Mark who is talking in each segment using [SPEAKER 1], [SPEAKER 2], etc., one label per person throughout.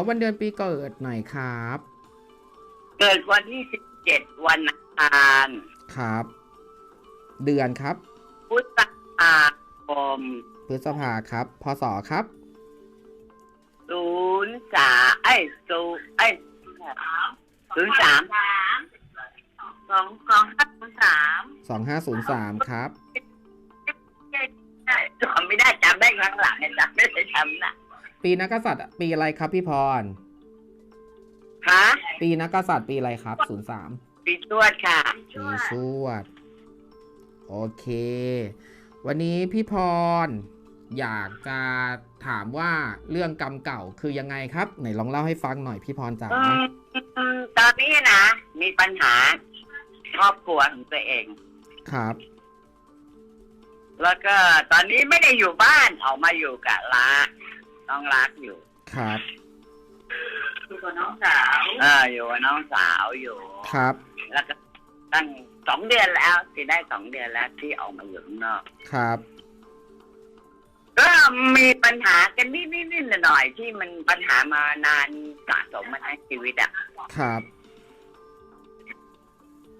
[SPEAKER 1] เอาวันเดือนปีเกิดหน่อยครับ
[SPEAKER 2] เกิดวันที่สิบเจ็ดวันอังคาร
[SPEAKER 1] ครับ เดือนครับ
[SPEAKER 2] พุทธภาคม
[SPEAKER 1] พฤษภาครับ พศครับ
[SPEAKER 2] ศูนย์สามไอ้ยศูนย์ไอ้ยศูนย์สาม
[SPEAKER 3] สองสองห้าศูนย์สาม
[SPEAKER 1] 2503ครับ
[SPEAKER 2] จำไม่ได้จำได้ครั้งหลังเนี่ยจำไม่ได้จำนะ
[SPEAKER 1] ปีนักกษัตริย์ปีอะไรครับพี่พร
[SPEAKER 2] ฮะ
[SPEAKER 1] ปีนักกษัตริย์ปีอะไรครับ03
[SPEAKER 2] ปีชวดค่ะ
[SPEAKER 1] ปีชวด โอเค วันนี้พี่พร อยากจะถามว่าเรื่องกรรมเก่าคือยังไงครับ ไหนลองเล่าให้ฟังหน่อยพี่พรจ๋า
[SPEAKER 2] อืมตอนนี้นะ มีปัญหาครอบครัวของตัวเอง
[SPEAKER 1] ครับ
[SPEAKER 2] แล้วก็ตอนนี้ไม่ได้อยู่บ้านออกมาอยู่กับรักน้ องรักอยู่
[SPEAKER 1] ครับ
[SPEAKER 3] อยู่กับน้องสาว
[SPEAKER 2] เอออยู่กับน้องสาวอยู่
[SPEAKER 1] ครับ
[SPEAKER 2] แล้วก็ตั้งสองเดือนแล้วที่ได้สองเดือนแล้วที่ออกมาอยู่ข้างนอก
[SPEAKER 1] ครับ
[SPEAKER 2] ก็มีปัญหากันนิดนิดๆหน่อยๆที่มันปัญหามานานสะสมมาทั้งชีวิตอะ
[SPEAKER 1] ครับ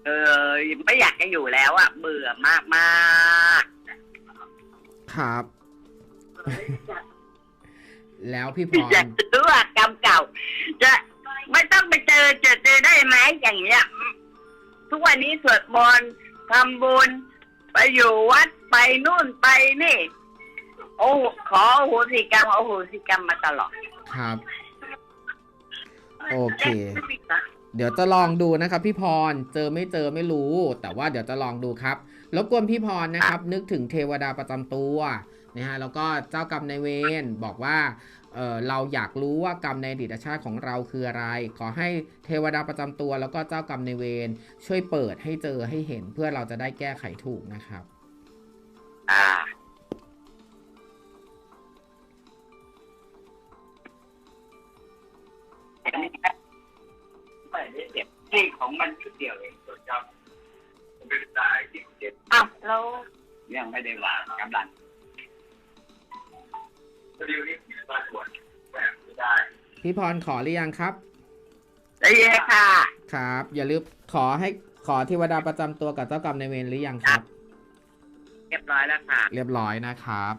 [SPEAKER 2] เออไม่อยากจะอยู่แล้วอะเบื่อมากมาก
[SPEAKER 1] ครับ แล้วพี่พ
[SPEAKER 2] ๆ
[SPEAKER 1] ร
[SPEAKER 2] อยากจะรู้ว่ากรรมเก่า จะไม่ต้องไปเจอเจอเจอได้ไหมอย่างเงี้ย ทุกวันนี้สวดมนต์ทำบุญไปอยู่วัดไปนู่นไปนี่ โอ้ขอโอโหสิกรรมโอโหสิกรรมมาตลอด
[SPEAKER 1] ครับ โอเค เดี๋ยวจะลองดูนะครับ พี่พรเจอไม่เจอไม่รู้ แต่ว่าเดี๋ยวจะลองดูครับรบกวนพี่พรนะครับ นึกถึงเทวดาประจำตัว นะฮะแล้วก็เจ้ากรรมนายเวรบอกว่าเออเราอยากรู้ว่ากรรมในอดีตชาติของเราคืออะไร ขอให้เทวดาประจำตัว แล้วก็เจ้ากรรมนายเวรช่วยเปิดให้เจอให้เห็นเพื่อเราจะได้แก้ไขถูกนะครับ
[SPEAKER 2] อ่าไม่ได้เจ็บที่ของมันชุดเดียวเองตัวจำผมไม่ได้ที่เจ็บ
[SPEAKER 3] อ้าวแล้ว
[SPEAKER 2] ยังไม่ได้วางกำลัง ดิวนี่มีบางส่วนแบบไม่ได้
[SPEAKER 1] พี่พรขอหรือยังครับ
[SPEAKER 2] ได้เลยค่ะ
[SPEAKER 1] ครับ อย่าลืมขอให้ขอเทวดาประจำตัวกับเจ้ากรรมนายเวรหรือยังครับ
[SPEAKER 2] เรียบร้อยแล้วค่ะ
[SPEAKER 1] เรียบร้อยนะครับ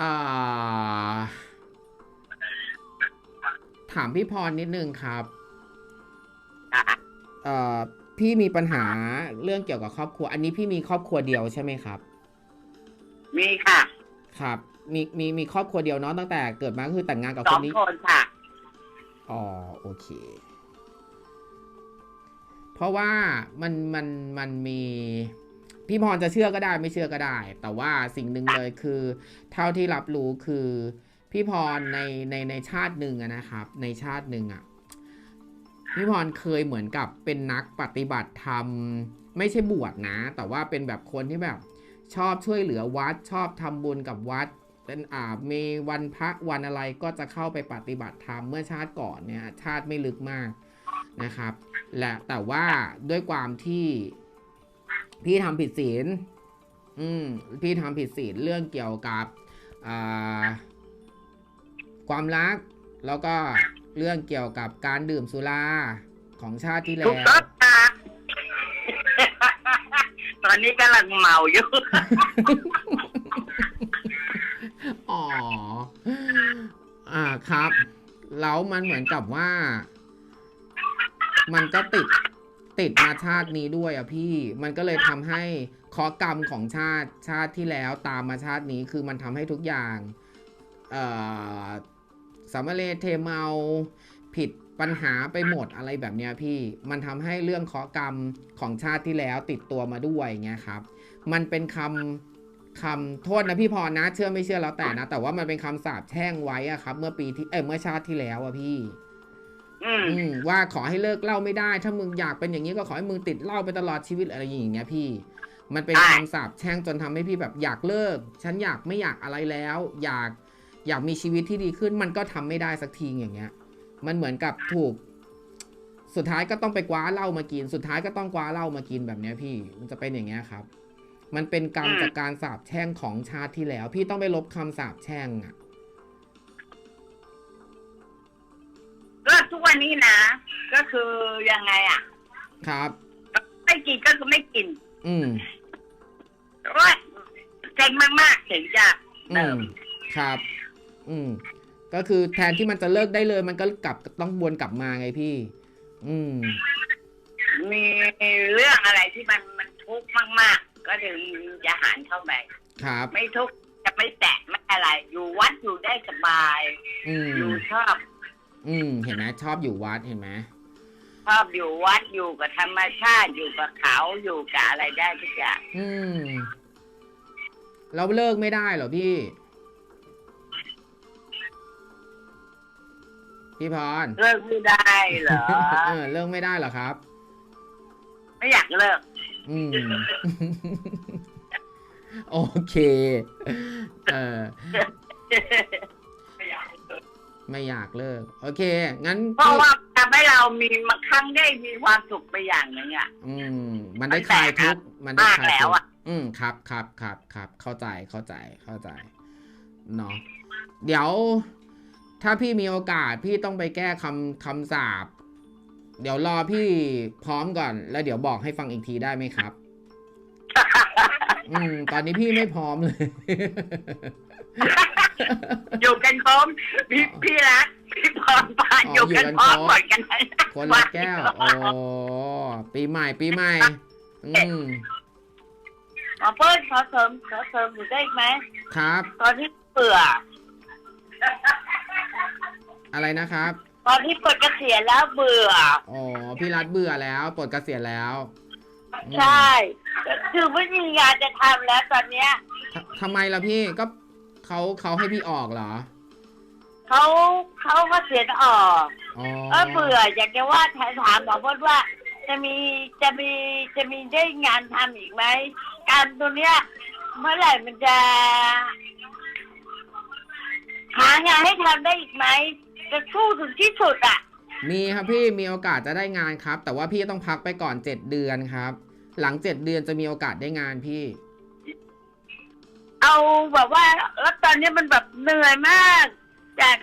[SPEAKER 1] อ่าถามพี่พรนิดนึงครับ
[SPEAKER 2] ค่ะ
[SPEAKER 1] เอ่อพี่มีปัญหาเรื่องเกี่ยวกับครอบครัว อันนี้พี่มีครอบครัวเดียวใช่ไหมครับ
[SPEAKER 2] มีค่ะ
[SPEAKER 1] ครับ มีมีมีครอบครัวเดียวเนาะตั้งแต่เกิดมาก็คือแต่งงานกับ
[SPEAKER 2] ส
[SPEAKER 1] ค
[SPEAKER 2] อนง
[SPEAKER 1] นี้
[SPEAKER 2] คนค่ะ
[SPEAKER 1] อ๋อโอเค เพราะว่ามันมันมันมีพี่พรจะเชื่อก็ได้ไม่เชื่อก็ได้ แต่ว่าสิ่งหนึ่งเลยคือ เท่าที่รับรู้คือพี่พรในในในชาติหนึ่งอะนะครับ ในชาติหนึ่งอะพี่พรเคยเหมือนกับเป็นนักปฏิบัติธรรม ไม่ใช่บวชนะ แต่ว่าเป็นแบบคนที่แบบ ชอบช่วยเหลือวัดชอบทำบุญกับวัด เป็นอ่ามีวันพระวันอะไรก็จะเข้าไปปฏิบัติธรรมเมื่อชาติก่อนเนี่ยชาติไม่ลึกมากนะครับ และแต่ว่าด้วยความที่พี่ทำผิดศีลอืมพี่ทำผิดศีลเรื่องเกี่ยวกับอ่าความรักแล้วก็เรื่องเกี่ยวกับการดื่มสุราของชาติที่แล้ว
[SPEAKER 2] อนนี้กำลังเมาอยู่
[SPEAKER 1] อ๋อ อ่าครับ แล้วมันเหมือนกับว่า มันก็ติดติดมาชาตินี้ด้วยอะพี่ มันก็เลยทำให้เคราะห์กรรมของชาติชาติที่แล้วตามมาชาตินี้คือมันทำให้ทุกอย่าง เอ่อสามเลเทเมาผิด ปัญหาไปหมดอะไรแบบเนี้ยพี่ มันทำให้เรื่องเคราะห์กรรมของชาติที่แล้วติดตัวมาด้วยอย่างเงี้ยครับ มันเป็นคำคำโทษนะพี่พรนะ เชื่อไม่เชื่อแล้วแต่นะ แต่ว่ามันเป็นคำสาปแช่งไว้อะครับ เมื่อปีที่เออเมื่อชาติที่แล้วอะพี่
[SPEAKER 2] อืม
[SPEAKER 1] อืมว่าขอให้เลิกเหล้าไม่ได้ ถ้ามึงอยากเป็นอย่างนี้ก็ขอให้มึงติดเหล้าไปตลอดชีวิตอะไรอย่างเงี้ยพี่ มันเป็น
[SPEAKER 2] ใช่
[SPEAKER 1] คำสาปแช่งจนทำให้พี่แบบอยากเลิก ฉันอยากไม่อยากอะไรแล้ว อยากอยากมีชีวิตที่ดีขึ้น มันก็ทำไม่ได้สักทีอย่างเงี้ย มันเหมือนกับถูก สุดท้ายก็ต้องไปคว้าเหล้ามากิน สุดท้ายก็ต้องคว้าเหล้ามากินแบบนี้พี่ มันจะเป็นอย่างเงี้ยครับ มันเป็นกรรมจากการสาบแช่งของชาติที่แล้ว พี่ต้องไปลบคํำสาบแช่งอะก็
[SPEAKER 2] ทุกวันนี้นะ ก็คือยังไงอะ
[SPEAKER 1] ครับ
[SPEAKER 2] ไม่กินก็คือไม่กิน
[SPEAKER 1] อืม
[SPEAKER 2] ว่าเก่งมากๆเก่งจ้ะ
[SPEAKER 1] อืมครับ อืม ก็คือแทนที่มันจะเลิกได้เลย มันก็กลับต้องวนกลับมาไงพี่ อืม
[SPEAKER 2] มีเรื่องอะไรที่มันมันทุกข์มาก ๆ ก็ถึงจะหารเข้าไป
[SPEAKER 1] ครับ
[SPEAKER 2] ไม่ทุกข์จะไม่แตะไม่อะไร อยู่วัดอยู่ได้สบาย
[SPEAKER 1] อืม
[SPEAKER 2] อยู่ชอบ
[SPEAKER 1] อืม เห็นไหมชอบอยู่วัดเห็นไหม
[SPEAKER 2] ชอบอยู่วัดอยู่กับธรรมชาติอยู่กับเขาอยู่กับอะไรได้ทุกอย่าง
[SPEAKER 1] อืม เราเลิกไม่ได้เหรอพี่ พี่พร
[SPEAKER 2] เลิกไม่ได้เหรอ
[SPEAKER 1] เออเลิกไม่ได้เหรอครับ
[SPEAKER 2] ไม่อยากเลิก
[SPEAKER 1] อืม โอเค เออ ไม่อยากเลิก โอเค งั้น
[SPEAKER 2] เพราะ
[SPEAKER 1] พี่
[SPEAKER 2] ว่าทำให้เรามีมาครั้งได้มีความสุขไปอย่างหนึ่งอะ
[SPEAKER 1] อืม มันได้คลายทุกข์มันได้
[SPEAKER 2] มาก
[SPEAKER 1] คลาย
[SPEAKER 2] แล้ว
[SPEAKER 1] ทุก
[SPEAKER 2] อะ
[SPEAKER 1] ข์อืมครับครับครับครับเข้าใจเข้าใจเข้าใจเนาะเดี๋ยว ถ้าพี่มีโอกาสพี่ต้องไปแก้คำคำสาปเดี๋ยวรอพี่พร้อมก่อน แล้วเดี๋ยวบอกให้ฟังอีกทีได้ไหมครับ อืม ตอนนี้พี่ไม่พร้อมเลย
[SPEAKER 2] อยู่กันพร้อมพี่พี่รักพี่พรปาน
[SPEAKER 1] อ๋อ
[SPEAKER 2] อยู่กัน
[SPEAKER 1] อยู่กัน
[SPEAKER 2] พร้อม
[SPEAKER 1] พร้อม
[SPEAKER 2] หมดกันทั้ง
[SPEAKER 1] คนละแก้วโอ้ปีใหม่ ปีใหม่ อืม
[SPEAKER 2] หมอเปิ้ลขอเสริมขอเสริมอยู่ได้อีกไหม
[SPEAKER 1] ครับ
[SPEAKER 2] ตอนที่เบื่อ
[SPEAKER 1] อะไรนะครับ
[SPEAKER 2] ตอนที่ปลดเกษียณแล้วเบื่อ
[SPEAKER 1] อ๋อ พี่รัฐเบื่อแล้วปลดเกษียณแล้วอืม
[SPEAKER 2] ใช่คือไม่มีงานจะทำแล้วตอนเนี้ย
[SPEAKER 1] ททำไมล่ะพี่ก็เขาเขาให้พี่ออกเหรอ
[SPEAKER 2] เขาเขาก็เสียณออก
[SPEAKER 1] อ๋อ
[SPEAKER 2] ก็เบื่ออยากจะว่าถามถามหมอเปิ้ลว่า จะมีจะมีจะมีได้งานทำอีกไหมการตัวเนี้ย เมื่อไหร่มันจะ หางานให้ทำได้อีกไหม จะสู้ถึงที่สุดอะ
[SPEAKER 1] มีครับพี่มีโอกาสจะได้งานครับ แต่ว่าพี่ต้องพักไปก่อนเจ็ดเดือนครับ หลังเจ็ดเดือนจะมีโอกาสได้งานพี่
[SPEAKER 2] เอาแบบว่าแล้วตอนนี้มันแบบเหนื่อยมากจาก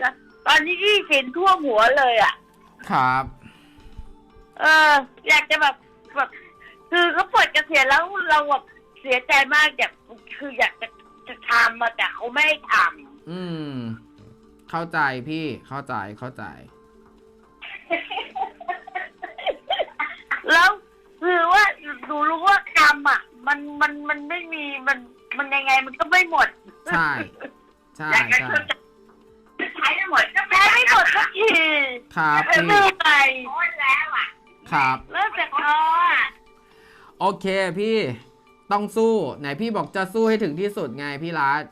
[SPEAKER 2] ตอนนี้ที่สินท่วมหัวเลยอะ
[SPEAKER 1] ครับ
[SPEAKER 2] เออ อยากจะแบบแบบคือเขาปลดเกษียณแล้วเราแบบเสียใจมากแบบคืออยากจะจะทำมาแต่เขาไม่ให้ท
[SPEAKER 1] อืม เข้าใจพี่เข้าใจเข้าใจำ
[SPEAKER 2] แล้วคือว่าดูรู้ว่ากรรมอะ มันมันมันไม่มีมันมันยังไงมันก็ไม่หมด
[SPEAKER 1] ใช่ใช่
[SPEAKER 2] อยากจะ
[SPEAKER 1] ใช่
[SPEAKER 2] ชดใช้ไม่หมดก็ใช้ไม่หมดสักที
[SPEAKER 1] ครับ
[SPEAKER 2] เห
[SPEAKER 1] พี่
[SPEAKER 2] นื่อยแล้วอะ
[SPEAKER 1] ครับ
[SPEAKER 2] เลิกจากท้ออะ
[SPEAKER 1] โอเคพี่ต้องสู้ไหนพี่บอกจะสู้ให้ถึงที่สุดไงพี่รัฐ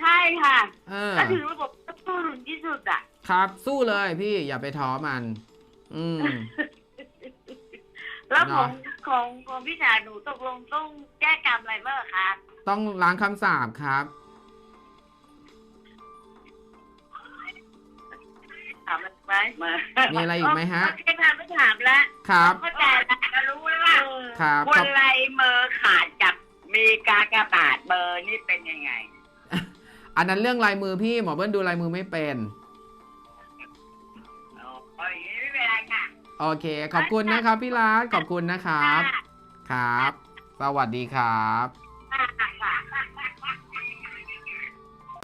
[SPEAKER 2] ใช่ค่ะ
[SPEAKER 1] เออ
[SPEAKER 2] ก็ถือว่าผมสู้ ถึงที่สุดอะ
[SPEAKER 1] ครับ สู้เลยพี่อย่าไปท้อมัน อืม
[SPEAKER 2] แล้วของ
[SPEAKER 1] เนอะ
[SPEAKER 2] ของของพี่ชายหนูตกลงต้องแก้กรรมอะไรบ้างคะ
[SPEAKER 1] ต้องล้างคำสาปครับ
[SPEAKER 2] ถามอะไรไหมมา
[SPEAKER 1] มีอะไรอีกไหมฮะ
[SPEAKER 2] โอเคค่ะไม่ถามละ
[SPEAKER 1] ครับ
[SPEAKER 2] เข้าใจละก็รู้แล้วว่า
[SPEAKER 1] ครับ
[SPEAKER 2] คนไรเมอร์ขาดกับมีกากบาทเบอร์นี่เป็นยังไง
[SPEAKER 1] อันนั้นเรื่องลายมือพี่หมอเบิ้ลดูลายมือไม่เป็น
[SPEAKER 2] โอ้ยไม่เป็นไรค่ะ
[SPEAKER 1] โอเค ขอบคุณนะครับพี่รัฐขอบคุณนะครับ ครับ สวัสดีครับ